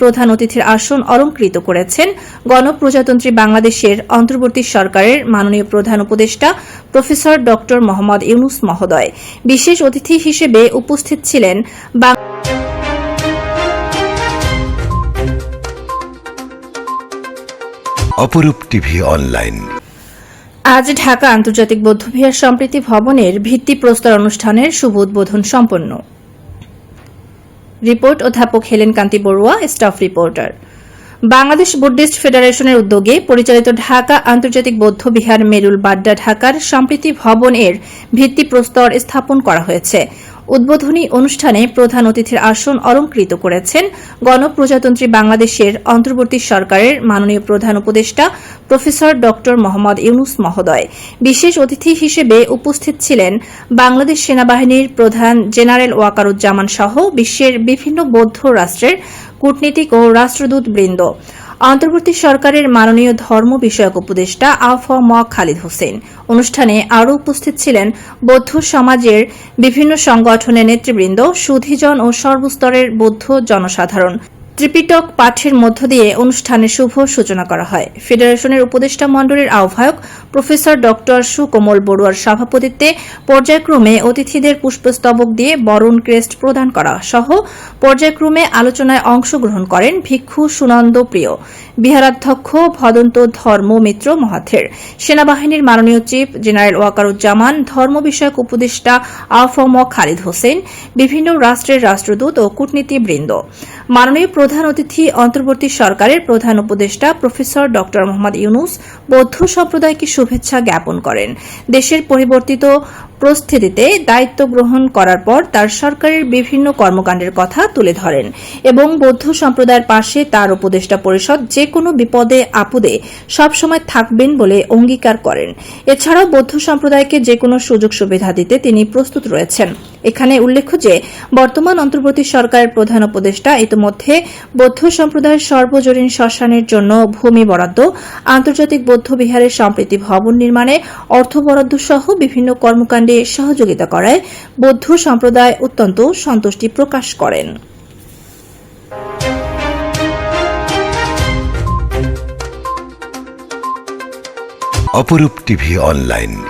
প্রধান অতিথির আসন অলঙ্কৃত করেছেন গণপ্রজাতন্ত্রী বাংলাদেশের অন্তর্বর্তী সরকারের মাননীয় প্রধান উপদেষ্টা প্রফেসর ড মোহাম্মদ ইউনুস মহোদয়। বিশেষ অতিথি হিসেবে উপস্থিত ছিলেন অপরূপ টিভি অনলাইন। আজ ঢাকা আন্তর্জাতিক বৌদ্ধবিহার সম্প্রীতি ভবনের ভিত্তিপ্রস্তর অনুষ্ঠানের শুভ উদ্বোধন সম্পন্ন। রিপোর্ট অধ্যাপক Helen Kanti Barua, staff reporter. Bangladesh Buddhist ফেডারেশনের উদ্যোগে পরিচালিত ঢাকা আন্তর্জাতিক বৌদ্ধ বিহার মেরুল বাড্ডা ঢাকার সম্প্রীতি ভবন এর ভিত্তিপ্রস্তর স্থাপন করা হয়েছে। উদ্বোধনী অনুষ্ঠানে প্রধান অতিথির আসন অলঙ্কৃত করেছেন গণপ্রজাতন্ত্রী বাংলাদেশের অন্তর্বর্তী সরকারের মাননীয় প্রধান উপদেষ্টা প্রফেসর ড মোহাম্মদ ইউনুস মহোদয়। বিশেষ অতিথি হিসেবে উপস্থিত ছিলেন বাংলাদেশ সেনাবাহিনীর প্রধান জেনারেল ওয়াকারুজ্জামান সহ বিশ্বের বিভিন্ন বৌদ্ধ রাষ্ট্রের কূটনীতিক ও রাষ্ট্রদূত বৃন্দ অন্তর্বর্তী সরকারের মাননীয় ধর্ম বিষয়ক উপদেষ্টা আফ ম খালিদ হোসেন। অনুষ্ঠানে আরও উপস্থিত ছিলেন বৌদ্ধ সমাজের বিভিন্ন সংগঠনের নেতৃবৃন্দ, সুধিজন ও সর্বস্তরের বৌদ্ধ জনসাধারণ। ত্রিপিটক পাঠের মধ্য দিয়ে অনুষ্ঠানের শুভ সূচনা করা হয়। ফেডারেশনের উপদেষ্টা মণ্ডলীর আহ্বায়ক প্রফেসর ড সুকোমল বড়ুয়ার সভাপতিত্বে পর্যায়ক্রমে অতিথিদের পুষ্পস্তবক দিয়ে বরণ ক্রেস্ট প্রদান করা সহ পর্যায়ক্রমে আলোচনায় অংশগ্রহণ করেন ভিক্ষু সুনন্দ প্রিয়। বিহারাধ্যক্ষ ভদন্ত ধর্ম মিত্র মহাথের। সেনাবাহিনীর মাননীয় চিফ জেনারেল ওয়াকারুজ্জামান, ধর্ম বিষয়ক উপদেষ্টা আফম খালিদ হোসেন, বিভিন্ন রাষ্ট্রের রাষ্ট্রদূত ও কূটনীতিবৃন্দ। মাননীয় প্রধান অতিথি অন্তর্বর্তী সরকারের প্রধান উপদেষ্টা প্রফেসর ড মোহাম্মদ ইউনুস বৌদ্ধ সম্প্রদায়কে শুভেচ্ছা জ্ঞাপন করেন। দেশের পরিবর্তিত পরিস্থিতিতে দায়িত্ব গ্রহণ করার পর তার সরকারের বিভিন্ন কর্মকাণ্ডের কথা তুলে ধরেন এবং বৌদ্ধ সম্প্রদায়ের পাশে তার উপদেষ্টা পরিষদ যে কোনো বিপদে আপদে সবসময় থাকবেন বলে অঙ্গীকার করেন। এছাড়াও বৌদ্ধ সম্প্রদায়কে যে কোনো সুযোগ সুবিধা দিতে তিনি প্রস্তুত রয়েছেন। এখানে উল্লেখ্য যে, বর্তমান অন্তর্বর্তী সরকারের প্রধান উপদেষ্টা ইতিমধ্যে বৌদ্ধ সম্প্রদায়ের সর্বজনীন শ্মশানের জন্য ভূমি বরাদ্দ, আন্তর্জাতিক বৌদ্ধ বিহারের সম্প্রীতি ভবন নির্মাণে অর্থ বরাদ্দ সহ বিভিন্ন কর্মকাণ্ডে সহযোগিতা করায় বৌদ্ধ সম্প্রদায় অত্যন্ত সন্তুষ্টি প্রকাশ করেন। অপরূপ টিভি অনলাইন।